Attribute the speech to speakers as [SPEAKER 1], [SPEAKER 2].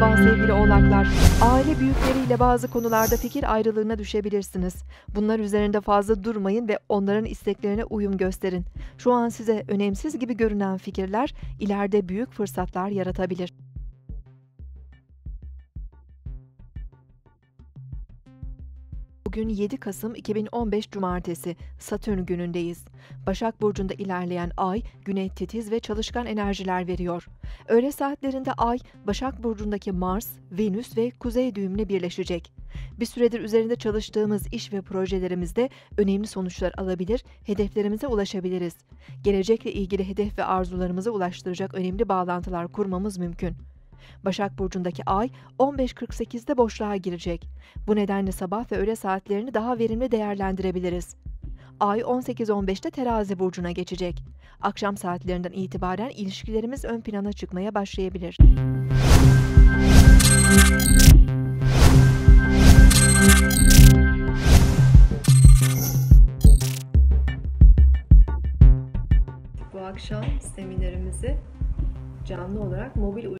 [SPEAKER 1] Merhaba sevgili oğlaklar. Aile büyükleriyle bazı konularda fikir ayrılığına düşebilirsiniz. Bunlar üzerinde fazla durmayın ve onların isteklerine uyum gösterin. Şu an size önemsiz gibi görünen fikirler ileride büyük fırsatlar yaratabilir. Bugün 7 Kasım 2015 Cumartesi, Satürn günündeyiz. Başak Burcu'nda ilerleyen ay, güne titiz ve çalışkan enerjiler veriyor. Öğle saatlerinde ay, Başak Burcu'ndaki Mars, Venüs ve Kuzey düğümüne birleşecek. Bir süredir üzerinde çalıştığımız iş ve projelerimizde önemli sonuçlar alabilir, hedeflerimize ulaşabiliriz. Gelecekle ilgili hedef ve arzularımıza ulaştıracak önemli bağlantılar kurmamız mümkün. Başak Burcu'ndaki ay 15.48'de boşluğa girecek. Bu nedenle sabah ve öğle saatlerini daha verimli değerlendirebiliriz. Ay 18.15'te terazi burcuna geçecek. Akşam saatlerinden itibaren ilişkilerimiz ön plana çıkmaya başlayabilir. Bu akşam seminerimizi canlı olarak mobil